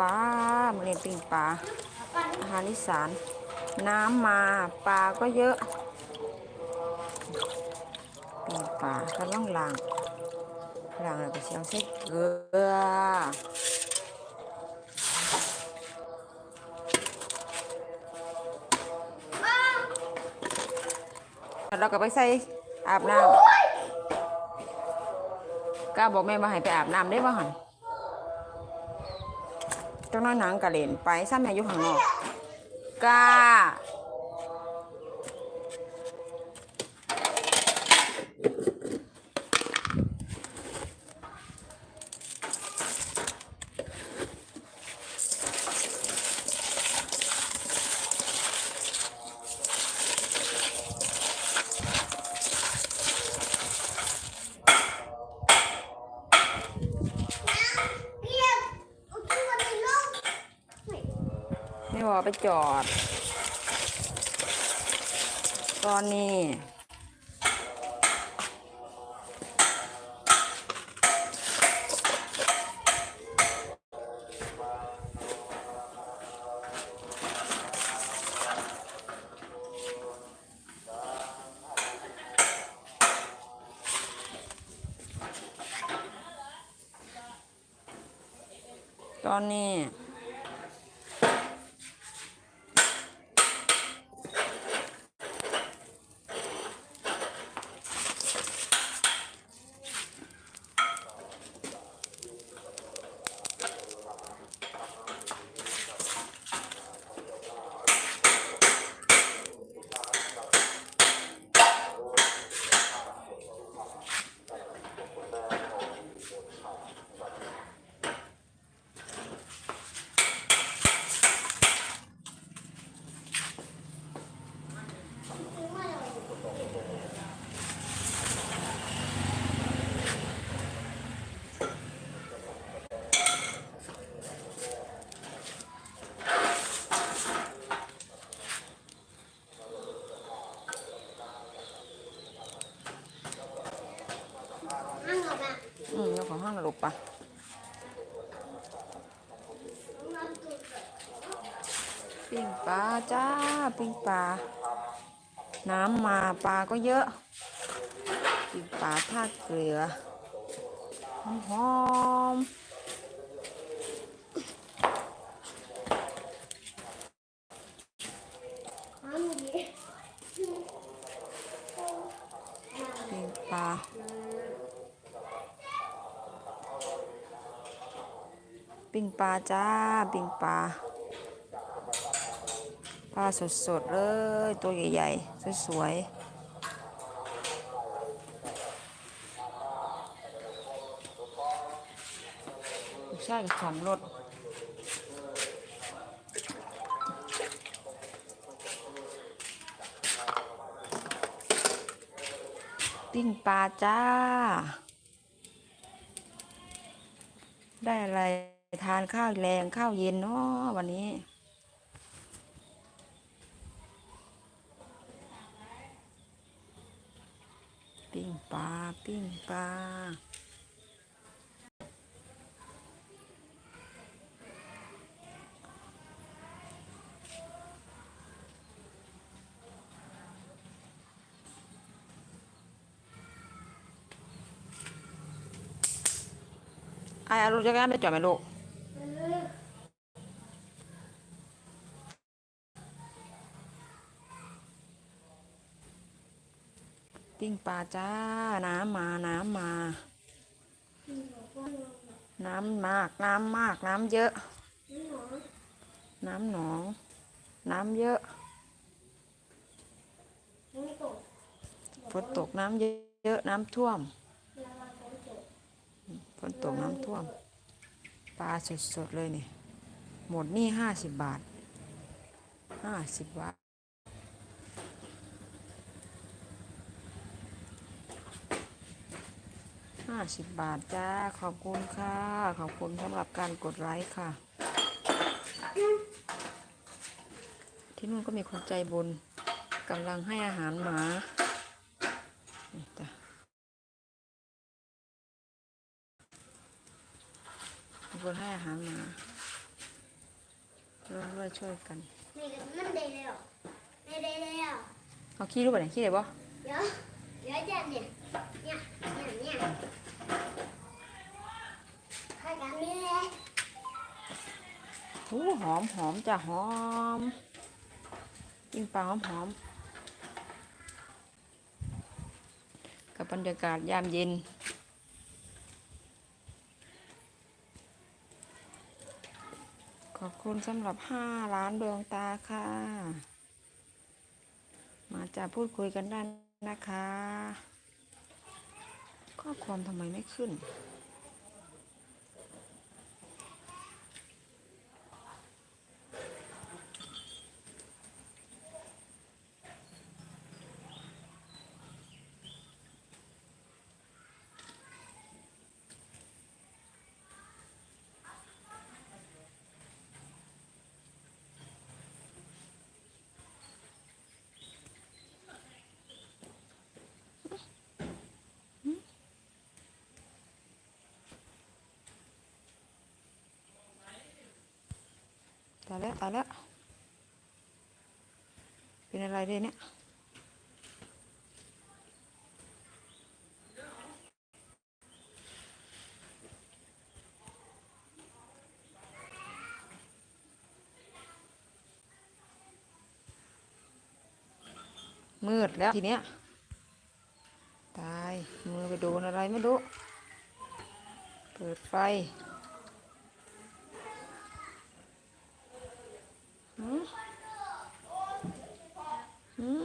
ปลามาเรียนปิ้งปลาอาหารอีสาน น้ำมาปลาก็เยอะปิ้งปลาก็ต้องล้างล้างแล้วก็เชียวใส่เกลือเราก็ไปใส่อาบน้ำก้าบอกแม่ว่าให้ไปอาบน้ำได้บ่หัน จังน้อยหนังกะเล่นไปซ้ำแม่อยู่ข้างนอกกา ไม่บอไปจอด ตอนนี้ตอนนี้ ปิ้งปลาจ้า ปิ้งปลา น้ำมาปลาก็เยอะ ปิ้งปลาทาดเกลือ หอมหอมปิ้งปลาปิ้งปลาจ้า ปิ้งปลา ปลาสดๆเลย ตัวใหญ่ๆ สวยๆลูกชายกับสอนรถปิ้งปลาจ้า ได้อะไร ทานข้าวแรงข้าวเย็นเนาะวันนี้ ปิ้งปลาปิ้งปลาไอ้เอารถจักรยานไปจอดไหมลูก ปิ้งปลาจ้า น้ำมาน้ำมา น้ำมากน้ำมากน้ำเยอะ น้ำหนอง น้ำเยอะฝนตกน้ำเยอะน้ำท่วมฝนตกน้ำท่วม ปลาสดๆเลยนี่ หมดนี่ห้าสิบบาทห้าสิบบาท ห้า สิบบาทจ้า ขอบคุณค่ะ ขอบคุณสำหรับการกดไลค์ค่ะ ที่นู่นก็มีคนใจบุญกำลังให้อาหารหมานี่จ้ะมีคนให้อาหารหมาช่วยกันนี่ก็มันได้แล้วไม่ได้แล้วเอาขี้รู้ป่ะเนี่ยขี้ได้บ่เดี๋ยวเดี๋ยวจะเนี่ยเนี่ยเนี่ยเนี่ยข้ากันนี่แหละโอ้หอมหอมจ้ะหอมกินปลาหอมหอมกับบรรยากาศยามเย็นขอบคุณสำหรับห้าล้านดวงตาค่ะ มาจะพูดคุยกันได้นะคะ ข้อความทำไมไม่ขึ้น ตายแล้วตายแล้วเป็นอะไรเลยเนี่ยมืดแล้วทีเนี้ยตายมือไปโดนอะไรไม่รู้ เปิดไฟ หืม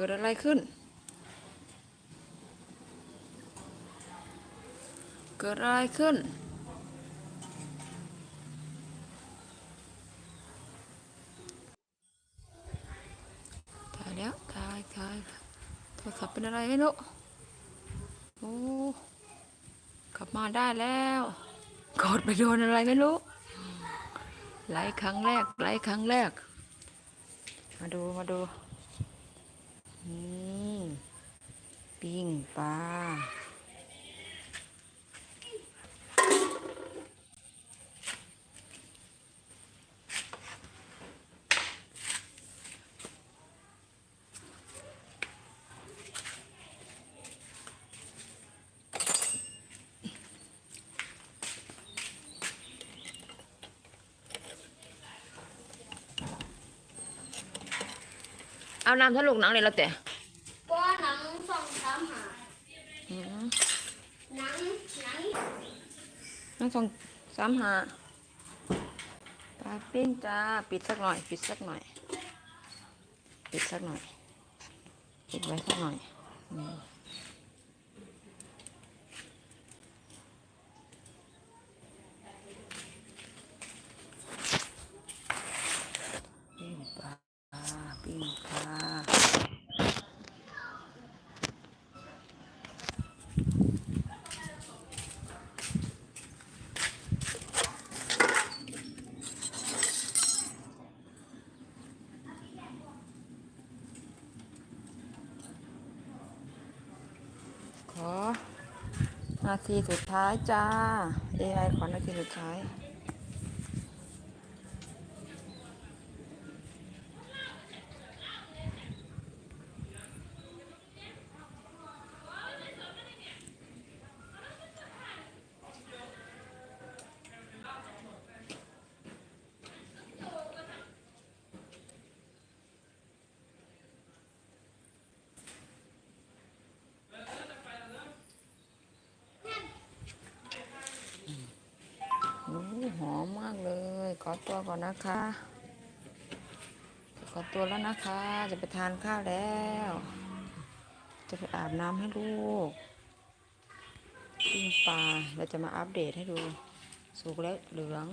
กิดอะไรขึ้น เกิดอะไรขึ้นตายแล้วตายตายโทรศัพท์เป็นอะไรไม่รู้ โอ้ กลับมาได้แล้วกดไปโดนอะไรไม่รู้ ไลค์ครั้งแรก ไลค์ครั้งแรก มาดู มาดู อืม ปิ้งปลาเอาน้ำทะลุหนังเลยแล้วแต่ เพราะว่าหนังสองสามหา อืม หนังหนัง นั่ง สองสามหาปลาปิ้งจ้า ปิดสักหน่อย ปิดสักหน่อย ปิดสักหน่อย ปิดไว้สักหน่อยอืมปิ้งปลา ปิ้งปลา ขอนาทีสุดท้ายจ้า AI ขอนาทีสุดท้าย โอ้หอมมากเลย ขอตัวก่อนนะคะขอตัวแล้วนะคะ จะไปทานข้าวแล้ว จะไปอาบน้ำให้ลูกปิ้งปลาเราจะมาอัปเดตให้ดู สุกแล้วเหลือง